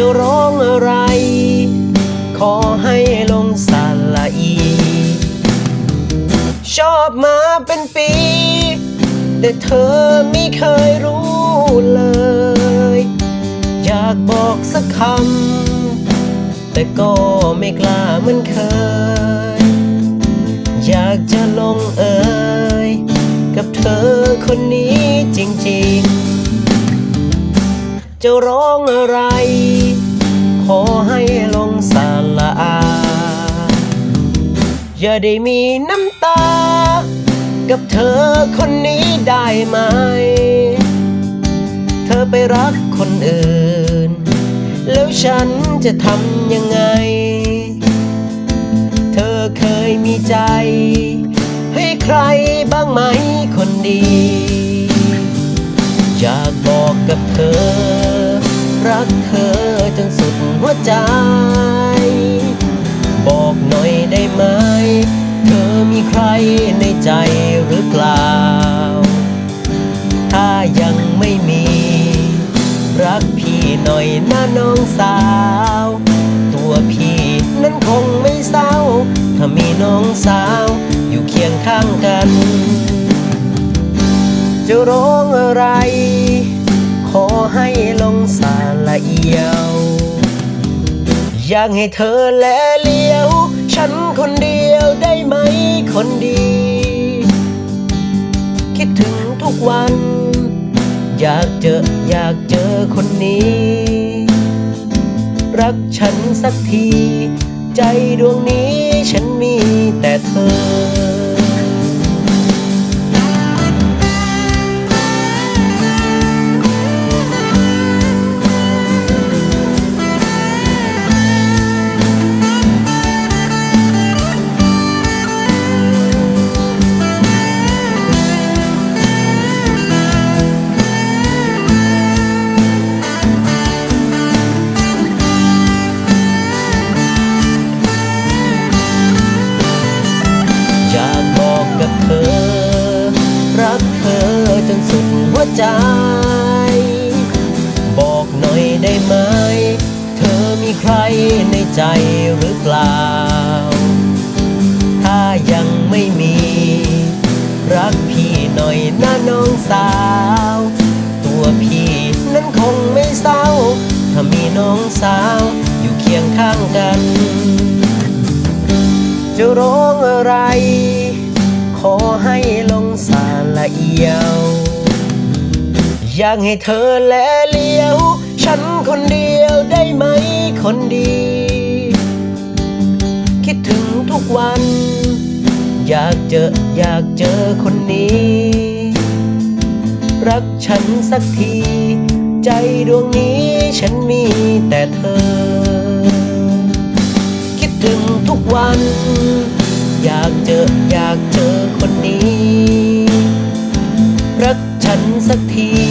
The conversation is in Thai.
จะร้องอะไร ขอให้ลงสาละอี ชอบมาเป็นปี แต่เธอไม่เคยรู้เลย อยากบอกสักคำ แต่ก็ไม่กล้าเหมันเคย อยากจะลงเอยกับเธอคนนี้จริงๆ จะร้องอะไร ขอให้ลงสาละอาอย่าได้มีน้ำตา กับเธอคนนี้ได้ไหม เธอไปรักคนอื่น แล้วฉันจะทำยังไง เธอเคยมีใจ ให้ใครบ้างไหมคนดี อยากบอกกับเธอ รักเธอจนสุดหัวใจ บอกหน่อยได้ไหม เธอมีใครในใจหรือเปล่า ถ้ายังไม่มี รักพี่หน่อยนะน้องสาว ตัวพี่นั้นคงไม่เศร้า ถ้ามีน้องสาวอยู่เคียงข้างกัน จะร้องอะไร ขอให้ลงสา เอียว อยากให้เธอแลเลี้ยว ฉันคนเดียวได้ไหมคนดี คิดถึงทุกวัน อยากเจออยากเจอคนนี้ รักฉันสักที ใจดวงนี้ฉันมี หัวใจ บอกหน่อยได้ไหม เธอมีใครในใจหรือเปล่า ถ้ายังไม่มี รักพี่หน่อยนะน้องสาว ตัวพี่นั้นคงไม่เศร้า ถ้ามีน้องสาวอยู่เคียงข้างกันจะร้องอะไร ขอให้ลงสาละเอียว อยากให้เธอแลเลี้ยว ฉันคนเดียวได้ไหมคนดี คิดถึงทุกวัน อยากเจออยากเจอคนนี้ รักฉันสักที ใจดวงนี้ฉันมีแต่เธอ คิดถึงทุกวัน อยากเจออยากเจอคนนี้ รักฉันสักที